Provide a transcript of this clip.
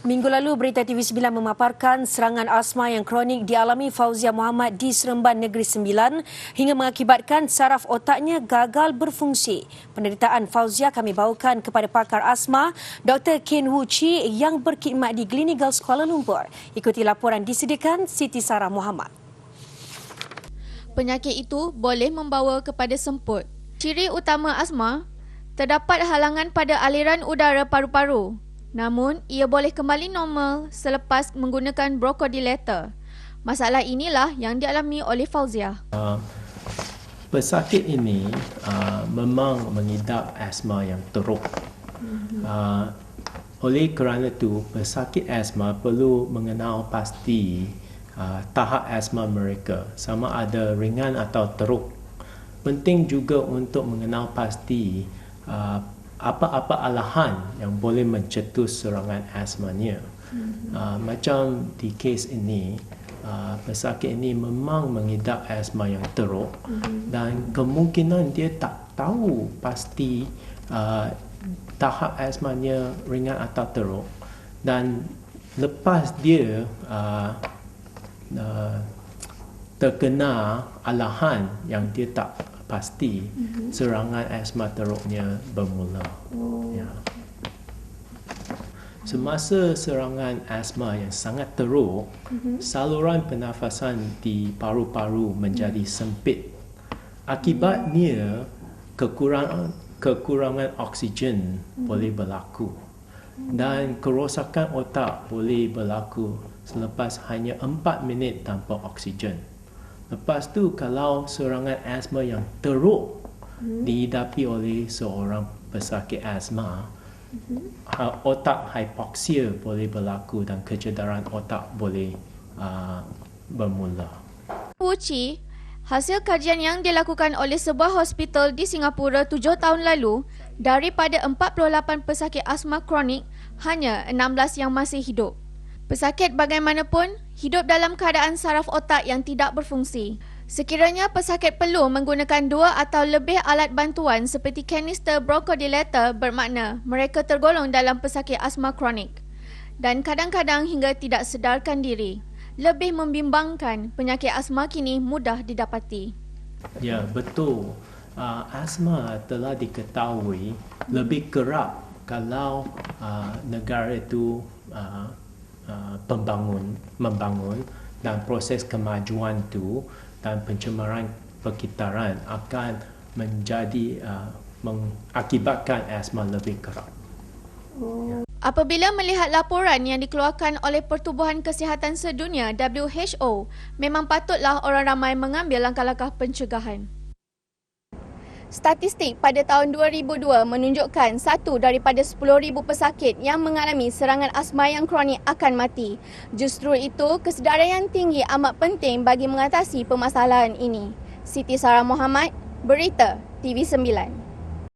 Minggu lalu, Berita TV9 memaparkan serangan asma yang kronik dialami Fauzia Muhammad di Seremban Negeri Sembilan hingga mengakibatkan saraf otaknya gagal berfungsi. Penderitaan Fauzia kami bawakan kepada pakar asma, Dr. Ken Wu Chi yang berkhidmat di Gleneagles Kuala Lumpur. Ikuti laporan disediakan Siti Sarah Muhammad. Penyakit itu boleh membawa kepada semput. Ciri utama asma, terdapat halangan pada aliran udara paru-paru Namun, ia boleh kembali normal selepas menggunakan bronchodilator. Masalah inilah yang dialami oleh Fauzia. Uh, pesakit ini uh, memang mengidap asma yang teruk. Uh, oleh kerana itu, pesakit asma perlu mengenal pasti uh, tahap asma mereka sama ada ringan atau teruk. Penting juga untuk mengenal pasti uh, apa-apa alahan yang boleh mencetus serangan asmanya. Mm-hmm. Uh, macam di kes ini, uh, pesakit ini memang mengidap asma yang teruk mm-hmm. dan kemungkinan dia tak tahu pasti uh, tahap asmanya ringan atau teruk dan lepas dia uh, uh, terkena alahan yang dia tak pasti mm-hmm. serangan asma teruknya bermula. Oh. Ya. Semasa serangan asma yang sangat teruk, mm-hmm. saluran pernafasan di paru-paru menjadi mm-hmm. sempit. Akibatnya kekurangan kekurangan oksigen mm-hmm. boleh berlaku dan kerosakan otak boleh berlaku selepas hanya 4 minit tanpa oksigen. Lepas tu kalau serangan asma yang teruk hmm. dihidapi oleh seorang pesakit asma, hmm. otak hipoksia boleh berlaku dan kecederaan otak boleh uh, bermula. Uci, hasil kajian yang dilakukan oleh sebuah hospital di Singapura tujuh tahun lalu, daripada 48 pesakit asma kronik, hanya 16 yang masih hidup. Pesakit bagaimanapun hidup dalam keadaan saraf otak yang tidak berfungsi. Sekiranya pesakit perlu menggunakan dua atau lebih alat bantuan seperti kanister bronchodilator bermakna mereka tergolong dalam pesakit asma kronik dan kadang-kadang hingga tidak sedarkan diri. Lebih membimbangkan, penyakit asma kini mudah didapati. Ya, betul. Uh, asma telah diketahui lebih kerap kalau uh, negara itu uh, Uh, pembangun membangun dan proses kemajuan itu dan pencemaran perkitaran akan menjadi uh, mengakibatkan asma lebih kerap. Oh. Apabila melihat laporan yang dikeluarkan oleh Pertubuhan Kesihatan Sedunia WHO, memang patutlah orang ramai mengambil langkah-langkah pencegahan. Statistik pada tahun 2002 menunjukkan satu daripada 10,000 pesakit yang mengalami serangan asma yang kronik akan mati. Justru itu, kesedaran yang tinggi amat penting bagi mengatasi permasalahan ini. Siti Sarah Muhammad, Berita TV9.